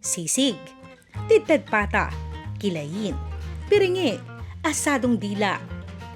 sisig, tidtad pata, kilayin, piringi, asadong dila,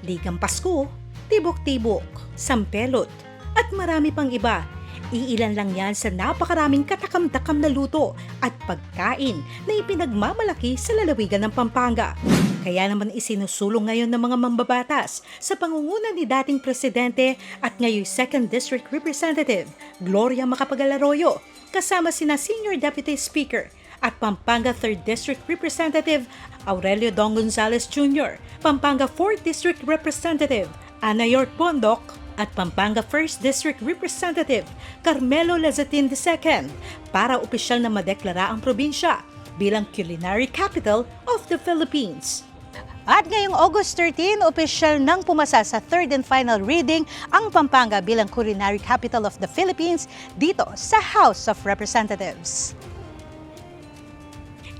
ligang Pasko, tibok-tibok, sampelot, at marami pang iba. Iilan lang yan sa napakaraming katakam-takam na luto at pagkain na ipinagmamalaki sa lalawigan ng Pampanga. Kaya naman isinusulong ngayon ng mga mambabatas sa pangunguna ni dating presidente at ngayon 2nd District Representative Gloria Macapagal Arroyo kasama sina Senior Deputy Speaker at Pampanga 3rd District Representative Aurelio Don Gonzales Jr., Pampanga 4th District Representative Ana York Bondok at Pampanga 1st District Representative Carmelo Lazatin II para opisyal na madeklara ang probinsya bilang culinary capital of the Philippines. At ngayong August 13, opisyal nang pumasa sa third and final reading ang Pampanga bilang culinary capital of the Philippines dito sa House of Representatives.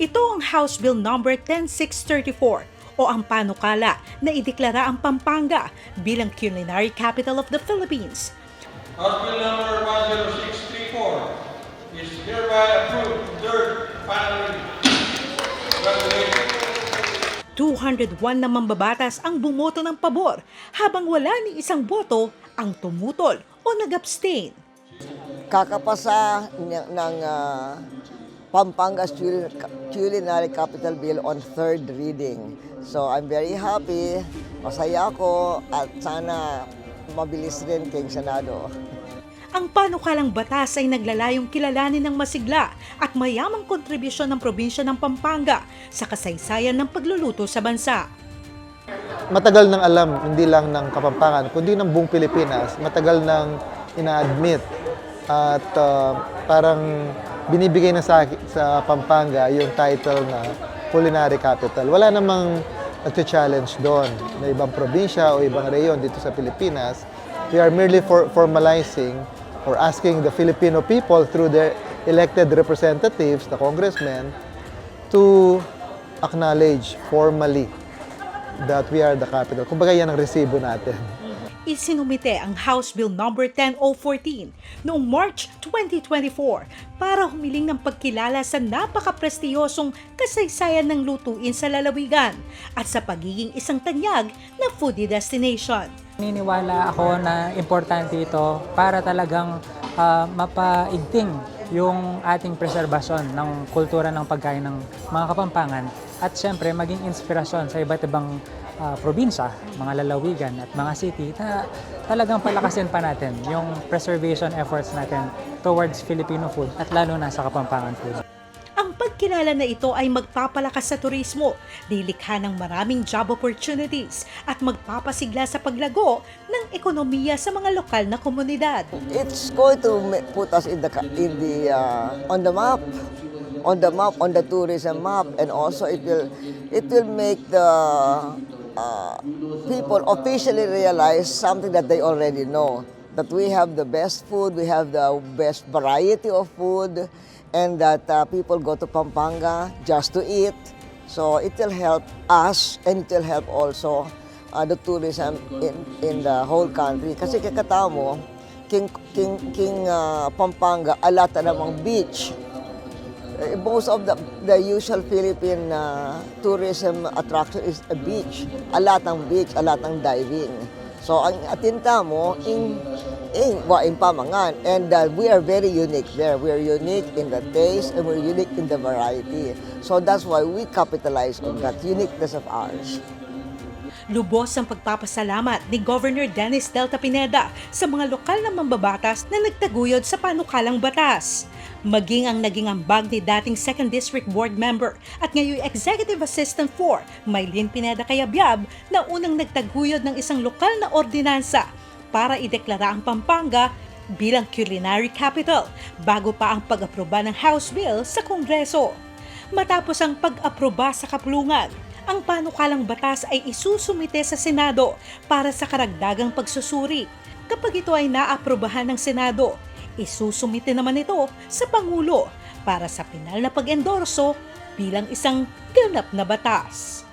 Ito ang House Bill number 10634 o ang panukala na ideklara ang Pampanga bilang culinary capital of the Philippines. House Bill number 10634 is hereby approved third final reading. Congratulations. 201 na mambabatas ang bumoto ng pabor habang wala ni isang boto ang tumutol o nag-abstain. kakapasa ng, ng ah, Pampanga's Cul- Culinary Capital Bill on third reading. So I'm very happy, masaya ako at sana mabilis rin kay Senado. Ang panukalang batas ay naglalayong kilalanin ng masigla at mayamang kontribusyon ng probinsya ng Pampanga sa kasaysayan ng pagluluto sa bansa. matagal nang alam, hindi lang ng Kapampangan, kundi ng buong Pilipinas, matagal nang ina-admit at uh, parang binibigay na sa, sa Pampanga yung title na culinary capital. Wala namang nagcha-challenge doon na ibang probinsya o ibang reyon dito sa Pilipinas. We are merely for, formalizing or asking the Filipino people through their elected representatives, the congressmen, to acknowledge formally that we are the capital. Kumbaga yan ang resibo natin. Isinumite ang House Bill No. 10014 noong March 2024 para humiling ng pagkilala sa napaka-prestiyosong kasaysayan ng lutuin sa lalawigan at sa pagiging isang tanyag na foodie destination. Naniniwala ako na importante ito para talagang ah, mapaigting yung ating preserbasyon ng kultura ng pagkain ng mga kapampangan at syempre maging inspirasyon sa iba't ibang ah, probinsya, mga lalawigan at mga city na talagang palakasin pa natin yung preservation efforts natin towards Filipino food at lalo na sa kapampangan food. Pagkilala na ito ay magpapalakas sa turismo, lilikha ng maraming job opportunities at magpapasigla sa paglago ng ekonomiya sa mga lokal na komunidad. It's going to put us in the in the uh, on the map, on the map, on the tourism map, and also it will it will make the uh, people officially realize something that they already know that we have the best food, we have the best variety of food, and that uh, people go to Pampanga just to eat. So it will help us, and it will help also uh, the tourism in in the whole country. Kasi kakatao mo, King King King uh, Pampanga, alata namang beach. Eh, Most of the the usual Philippine uh, tourism attraction is a beach. Alat ng beach, alat ng diving. So ang atinta mo in in wa in Pamangan and uh, we are very unique there. We are unique in the taste and we're unique in the variety. So that's why we capitalize on that uniqueness of ours. Lubos ang pagpapasalamat ni Governor Dennis Delta Pineda sa mga lokal na mambabatas na nagtaguyod sa panukalang batas. Maging ang naging ambag ni dating 2nd District Board Member at ngayon Executive Assistant 4, Maylin Pineda Kayabyab, na unang nagtaguyod ng isang lokal na ordinansa para ideklara ang Pampanga bilang culinary capital bago pa ang pag-aproba ng House Bill sa Kongreso. Matapos ang pag-aproba sa kapulungan, ang panukalang batas ay isusumite sa Senado para sa karagdagang pagsusuri. Kapag ito ay naaprobahan ng Senado, isusumite naman ito sa Pangulo para sa pinal na pag-endorso bilang isang ganap na batas.